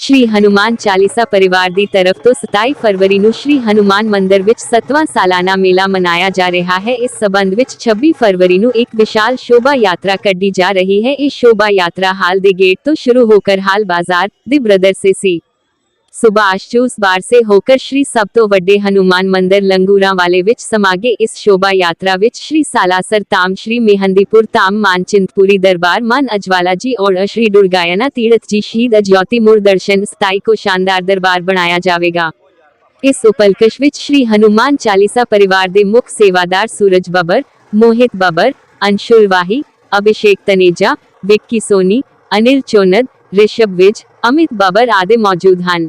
ਸ਼੍ਰੀ ਹਨੂਮਾਨ ਚਾਲੀਸਾ ਪਰਿਵਾਰ ਦੀ ਤਰਫ ਤੋਂ 27 ਫਰਵਰੀ ਨੂੰ ਸ਼੍ਰੀ ਹਨੂਮਾਨ ਮੰਦਿਰ ਵਿੱਚ 7ਵਾਂ ਸਾਲਾਨਾ ਮੇਲਾ ਮਨਾਇਆ ਜਾ ਰਿਹਾ ਹੈ। ਇਸ ਸਬੰਧ ਵਿੱਚ 26 ਫਰਵਰੀ ਨੂੰ ਇੱਕ ਵਿਸ਼ਾਲ ਸ਼ੋਭਾ ਯਾਤਰਾ ਕੱਢੀ ਜਾ ਰਹੀ ਹੈ। ਇਹ ਸ਼ੋਭਾ ਯਾਤਰਾ ਹਾਲ ਦੇ ਗੇਟ ਤੋਂ ਸ਼ੁਰੂ ਹੋਕਰ ਹਾਲ ਬਾਜ਼ਾਰ ਦੀ ਬ੍ਰਦਰ ਸੇ ਸੀ। ਸੁਭਾਸ਼ ਚੂਸ ਬਾਰ ਸੇ ਹੋकर ਸ਼੍ਰੀ ਸਭ ਤੋਂ ਵੱਡੇ ਹਨੂਮਾਨ ਮੰਦਿਰ ਲੰਗੂਰਾਂ ਵਾਲੇ ਵਿੱਚ ਸਮਾਗੇ ਇਸ ਸ਼ੋਭਾ ਯਾਤਰਾ ਵਿੱਚ ਸ਼੍ਰੀ ਸਾਲਾਸਰ ਧਾਮ ਸ਼੍ਰੀ ਮੇਹੰਦੀਪੁਰ ਧਾਮ ਮਾਨ ਚਿੰਤਪੁਰੀ ਦਰਬਾਰ ਮਾਨ ਅਜਵਾਲਾ ਜੀ ਔਰ ਸ਼੍ਰੀ ਦੁਰਗਾਇਨਾ ਤੀਰਥ ਜੀ ਸ਼ਹੀਦ ਅਜਯੋਤੀ ਮੁਰ ਦਰਸ਼ਨ 27 ਕੋ ਸ਼ਾਨਦਾਰ ਦਰਬਾਰ ਬਣਾਇਆ ਜਾਵੇਗਾ। ਇਸ ਉਪਲਕਸ਼ ਵਿੱਚ ਸ਼੍ਰੀ ਹਨੂਮਾਨ ਚਾਲੀਸਾ ਪਰਿਵਾਰ ਦੇ ਮੁੱਖ ਸੇਵਾਦਾਰ ਸੂਰਜ ਬੱਬਰ, ਮੋਹਿਤ ਬੱਬਰ, ਅੰਸ਼ੁਲ ਵਾਹੀ, ਅਭਿਸ਼ੇਕ ਤਨੇਜਾ, ਵਿੱਕੀ ਸੋਨੀ, ਅਨਿਲ ਚੋਨਦ, ਰਿਸ਼ਭ ਵਿਜ, ਅਮਿਤ ਬੱਬਰ ਆਦਿ ਮੌਜੂਦ ਹਨ।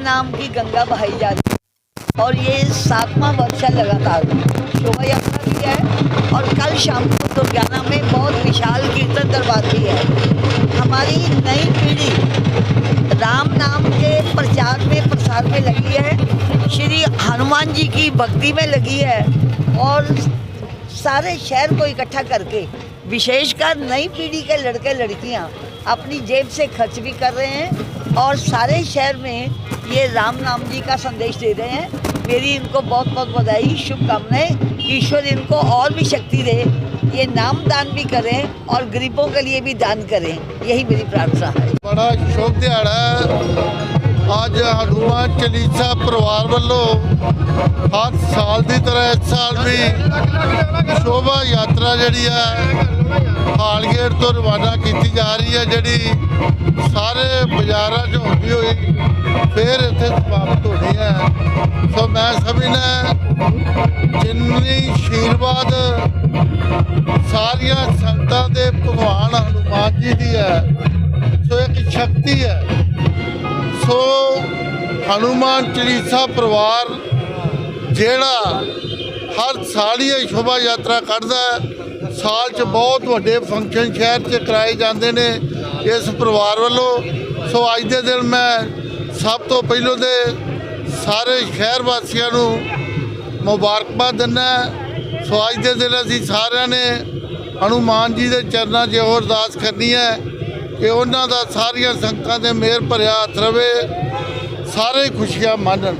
नाम की गंगा बहाई जाती है। और ये सातवां वर्ष लगातार शोभा यात्रा भी है और कल शाम को दुर्गाना में बहुत विशाल कीर्तन भी है। हमारी नई पीढ़ी राम नाम के प्रचार में, प्रसार में लगी है। श्री हनुमान जी की भक्ति में लगी है और सारे शहर को इकट्ठा करके विशेषकर नई पीढ़ी के लड़के लड़कियाँ अपनी जेब से खर्च भी कर रहे हैं। और सारे शहर में ये राम नाम जी का संदेश दे रहे हैं। मेरी इनको बहुत बहुत बधाई, शुभकामनाएँ। ईश्वर इनको और भी शक्ति दे। ये नाम दान भी करें और गरीबों के लिए भी दान करें। यही मेरी प्रार्थना है। बड़ा शोक दिहाड़ा ਅੱਜ ਹਨੂਮਾਨ ਚਾਲੀਸਾ ਪਰਿਵਾਰ ਵੱਲੋਂ ਹਰ ਸਾਲ ਦੀ ਤਰ੍ਹਾਂ ਇਸ ਸਾਲ ਵੀ ਸ਼ੋਭਾ ਯਾਤਰਾ ਜਿਹੜੀ ਹੈ, ਹਾਲਗੇਟ ਤੋਂ ਰਵਾਨਾ ਕੀਤੀ ਜਾ ਰਹੀ ਹੈ, ਜਿਹੜੀ ਸਾਰੇ ਬਾਜ਼ਾਰਾਂ 'ਚ ਹੁੰਦੀ ਹੋਈ ਫਿਰ ਇੱਥੇ ਸਮਾਪਤ ਹੋਣੀ ਹੈ। ਸੋ ਮੈਂ ਸਭੀ ਨੇ ਜਿੰਨੀ ਸ਼ੀਰਵਾਦ ਸਾਰੀਆਂ ਸੰਗਤਾਂ ਦੇ ਭਗਵਾਨ ਹਨੂਮਾਨ ਜੀ ਦੀ ਹੈ, ਸੋ ਇੱਕ ਸ਼ਕਤੀ ਹੈ। ਸੋ ਹਨੂਮਾਨ ਚਾਲੀਸਾ ਪਰਿਵਾਰ ਜਿਹੜਾ ਹਰ ਸਾਲ ਹੀ ਇਹ ਸ਼ੋਭਾ ਯਾਤਰਾ ਕੱਢਦਾ ਹੈ। ਸਾਲ 'ਚ ਬਹੁਤ ਵੱਡੇ ਫੰਕਸ਼ਨ ਸ਼ਹਿਰ 'ਚ ਕਰਾਏ ਜਾਂਦੇ ਨੇ ਇਸ ਪਰਿਵਾਰ ਵੱਲੋਂ। ਸੋ ਅੱਜ ਦੇ ਦਿਨ ਮੈਂ ਸਭ ਤੋਂ ਪਹਿਲੋਂ ਦੇ ਸਾਰੇ ਸ਼ਹਿਰ ਵਾਸੀਆਂ ਨੂੰ ਮੁਬਾਰਕਬਾਦ ਦਿੰਦਾ ਸੋ ਅੱਜ ਦੇ ਦਿਨ ਅਸੀਂ ਸਾਰਿਆਂ ਨੇ ਹਨੂਮਾਨ ਜੀ ਦੇ ਚਰਨਾਂ 'ਚ ਇਹੋ ਅਰਦਾਸ ਕਰਨੀ ਹੈ। ਕਿ ਉਹਨਾਂ ਦਾ ਸਾਰੀਆਂ ਸੰਗਤਾਂ ਦੇ ਮੇਰ ਭਰਿਆ ਹੱਥ ਰਵੇ, ਸਾਰੇ ਖੁਸ਼ੀਆਂ ਮਾਣਨ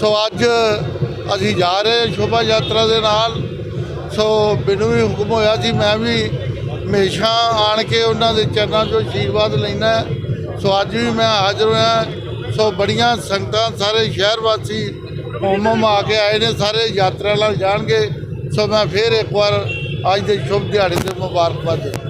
ਸੋ ਅੱਜ ਅਸੀਂ ਜਾ ਰਹੇ ਸ਼ੋਭਾ ਯਾਤਰਾ ਦੇ ਨਾਲ। ਸੋ ਮੈਨੂੰ ਵੀ ਹੁਕਮ ਹੋਇਆ ਸੀ, ਮੈਂ ਵੀ ਹਮੇਸ਼ਾ ਆਣ ਕੇ ਉਹਨਾਂ ਦੇ ਚਰਨਾਂ 'ਚੋਂ ਆਸ਼ੀਰਵਾਦ ਲੈਣਾ ਸੋ ਅੱਜ ਵੀ ਮੈਂ ਹਾਜ਼ਰ ਹੋਇਆ ਸੋ ਬੜੀਆਂ ਸੰਗਤਾਂ, ਸਾਰੇ ਸ਼ਹਿਰ ਵਾਸੀ ਹੋਮ ਆ ਕੇ ਆਏ ਨੇ, ਸਾਰੇ ਯਾਤਰਾ ਨਾਲ ਜਾਣਗੇ। ਸੋ ਮੈਂ ਫਿਰ ਇੱਕ ਵਾਰ ਅੱਜ ਦੇ ਸ਼ੁਭ ਦਿਹਾੜੇ ਤੇ ਮੁਬਾਰਕਬਾਦ ਦਿੰਦਾ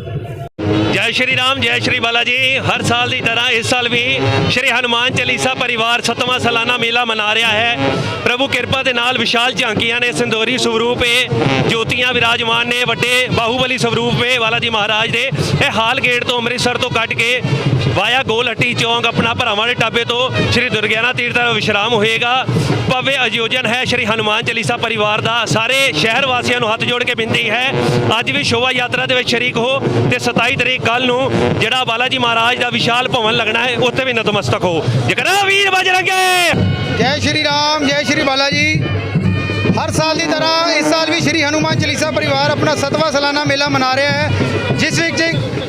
ਜੈ ਸ਼੍ਰੀ ਰਾਮ, ਜੈ ਸ਼੍ਰੀ ਬਾਲਾ ਜੀ ਹਰ ਸਾਲ ਦੀ ਤਰ੍ਹਾਂ ਇਸ ਸਾਲ ਵੀ ਸ਼੍ਰੀ ਹਨੂਮਾਨ ਚਾਲੀਸਾ ਪਰਿਵਾਰ ਸੱਤਵਾਂ ਸਾਲਾਨਾ ਮੇਲਾ ਮਨਾ ਰਿਹਾ ਹੈ। ਪ੍ਰਭੂ ਕਿਰਪਾ ਦੇ ਨਾਲ ਵਿਸ਼ਾਲ ਝਾਂਕੀਆਂ ਨੇ ਸਿੰਦੋਰੀ ਸਵਰੂਪ ਏ। ਜੋਤੀਆਂ ਵਿਰਾਜਮਾਨ ਨੇ, ਵੱਡੇ ਬਾਹੂਬਲੀ ਸਵਰੂਪ ਏ ਬਾਲਾ ਜੀ ਮਹਾਰਾਜ ਦੇ। ਇਹ ਹਾਲ ਗੇਟ ਤੋਂ ਅੰਮ੍ਰਿਤਸਰ ਤੋਂ ਕੱਢ ਕੇ ਵਾਇਆ ਗੋਲ ਹੱਟੀ ਚੌਂਕ ਆਪਣਾ ਭਰਾਵਾਂ ਦੇ ਟਾਬੇ ਤੋਂ ਸ਼੍ਰੀ ਦੁਰਗਿਆਨਾ ਤੀਰਥ ਦਾ ਵਿਸ਼ਰਾਮ ਹੋਏਗਾ। ਭવ્य ਆਯੋਜਨ ਹੈ ਸ਼੍ਰੀ ਹਨੂਮਾਨ ਚਾਲੀਸਾ ਪਰਿਵਾਰ ਦਾ। ਸਾਰੇ ਸ਼ਹਿਰ ਵਾਸੀਆਂ ਨੂੰ ਹੱਥ ਜੋੜ ਕੇ ਬੇਨਤੀ ਹੈ, ਅੱਜ ਵੀ ਸ਼ੋਭਾ ਯਾਤਰਾ ਦੇ ਵਿੱਚ ਸ਼ਰੀਕ ਹੋ ਤੇ 27 ਤਰੀਕ ਕੱਲ ਨੂੰ ਜਿਹੜਾ ਬਾਲਾ ਜੀ ਮਹਾਰਾਜ ਦਾ ਵਿਸ਼ਾਲ ਭਵਨ ਲੱਗਣਾ ਹੈ, ਉੱਥੇ ਵੀ ਨਤਮਸਤਕ ਹੋ। ਜੇਕਰ ਵੀਰ ਬਜਰੰਗੇ ਜੈ ਸ਼੍ਰੀ ਰਾਮ, ਜੈ ਸ਼੍ਰੀ ਬਾਲਾ ਜੀ ਹਰ ਸਾਲ ਦੀ ਤਰ੍ਹਾਂ ਇਸ ਸਾਲ ਵੀ ਸ਼੍ਰੀ ਹਨੂਮਾਨ ਚਾਲੀਸਾ ਪਰਿਵਾਰ ਆਪਣਾ ਸਤਵਾਂ ਸਾਲਾਨਾ ਮੇਲਾ ਮਨਾ ਰਿਹਾ ਹੈ, ਜਿਸ ਵਿੱਚ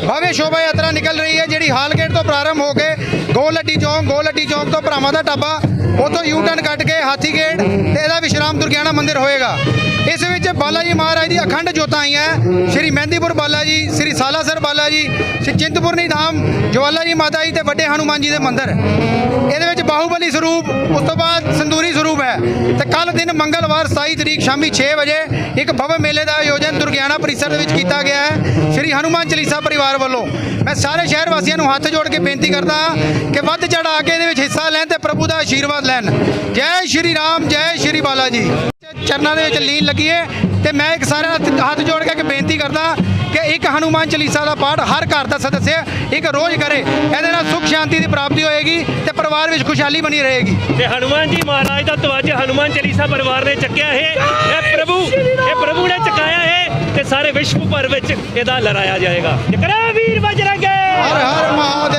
ਭव्य ਸ਼ੋਭਾ ਯਾਤਰਾ ਨਿਕਲ ਰਹੀ ਹੈ, ਜਿਹੜੀ ਹਾਲਗੇਟ ਤੋਂ ਪ੍ਰਾਰੰਭ ਹੋ ਕੇ ਗੋਲ ਹੱਟੀ ਚੌਂਕ, ਗੋਲ ਹੱਟੀ ਚੌਂਕ ਤੋਂ ਭਰਾਵਾਂ ਦਾ ਢਾਬਾ ਉਤੋਂ ਯੂ ਟਰਨ ਕੱਟ ਕੇ ਹਾਥੀ ਗੇਟ ਤੇ ਇਹਦਾ ਵਿਸ਼ਰਾਮ ਦੁਰਗਿਆਣਾ ਮੰਦਿਰ ਹੋਏਗਾ। ਇਸ ਵਿੱਚ ਬਾਲਾ ਜੀ ਮਹਾਰਾਜ ਦੀ ਅਖੰਡ ਜੋਤਾਂ ਆਈਆਂ। ਸ਼੍ਰੀ ਮਹਿੰਦੀਪੁਰ ਬਾਲਾ ਜੀ ਸ਼੍ਰੀ ਸਾਲਾਸਰ ਬਾਲਾ ਜੀ ਚਿੰਤਪੁਰਨੀ ਧਾਮ ਜਵਾਲਾ ਜੀ ਮਾਤਾ ਜੀ ਤੇ ਵੱਡੇ ਹਨੂਮਾਨ ਜੀ ਦੇ ਮੰਦਿਰ। ਇਹਦੇ ਵਿੱਚ ਬਾਹੂਬਲੀ ਸਰੂਪ, ਉਸ ਤੋਂ ਬਾਅਦ ਸੰਦੂਰੀ ਸਰੂਪ ਹੈ। ਤੇ ਕੱਲ ਦਿਨ ਮੰਗਲਵਾਰ 27 ਤਰੀਕ ਸ਼ਾਮੀ 6 ਵਜੇ ਇੱਕ ਭਵਯ ਮੇਲੇ ਦਾ ਆਯੋਜਨ ਦੁਰਗਿਆਣਾ ਪਰਿਸਰ ਦੇ ਵਿੱਚ ਕੀਤਾ ਗਿਆ ਹੈ, ਸ਼੍ਰੀ ਹਨੂਮਾਨ ਚਾਲੀਸਾ ਪਰਿਵਾਰ ਵੱਲੋਂ। ਮੈਂ ਸਾਰੇ ਸ਼ਹਿਰ ਵਾਸੀਆਂ ਨੂੰ ਹੱਥ ਜੋੜ ਕੇ ਬੇਨਤੀ ਕਰਦਾ ਹਾਂ ਕਿ ਵੱਧ ਚੜਾ ਕੇ ਇਹਦੇ ਵਿੱਚ ਹਿੱਸਾ ਲੈਣ ਤੇ ਪ੍ਰਭੂ ਦਾ ਆਸ਼ੀਰਵਾਦ ਲੈਣ। ਜੈ ਸ਼੍ਰੀ ਰਾਮ, ਜੈ ਸ਼੍ਰੀ ਬਾਲਾ ਜੀ। ਚਰਨਾਂ ਦੇ ਵਿੱਚ ਲੀਨ ਲੱਗੀਏ ਤੇ ਮੈਂ ਇੱਕ ਸਾਰਿਆਂ ਹੱਥ- ਹੱਥ ਜੋੜ ਕੇ ਇੱਕ ਬੇਨਤੀ ਕਰਦਾ ਕਿ ਇੱਕ ਹਨੂਮਾਨ ਚਾਲੀਸਾ ਦਾ ਪਾਠ ਹਰ ਘਰ ਦਾ ਸਦੱਸਿਆ ਇੱਕ ਰੋਜ਼ ਕਰੇ ਇਹਦੇ ਨਾਲ ਸੁਖ ਸ਼ਾਂਤੀ ਦੀ ਪ੍ਰਾਪਤੀ ਹੋਏਗੀ ਤੇ ਪਰਿਵਾਰ ਵਿੱਚ ਖੁਸ਼ਹਾਲੀ ਬਣੀ ਰਹੇਗੀ। ਤੇ ਹਨੂਮਾਨ ਜੀ ਮਹਾਰਾਜ ਦਾ ਤਵੱਜ ਹਨੂਮਾਨ ਚਾਲੀਸਾ ਪਰਿਵਾਰ ਨੇ ਚੱਕਿਆ ਹੈ। ਇਹ ਪ੍ਰਭੂ ਇਹ ਪ੍ਰਭੂ ਨੇ ਚਕਾਇਆ ਹੈ ਤੇ ਸਾਰੇ ਵਿਸ਼ਵ ਭਰ ਵਿੱਚ ਇਹਦਾ ਲਹਿਰਾਇਆ ਜਾਏਗਾ। ਜੇਕਰ ਵੀਰ ਬਜਰੰਗੇ। ਹਰ ਹਰ ਮਹਾਦੇਵ।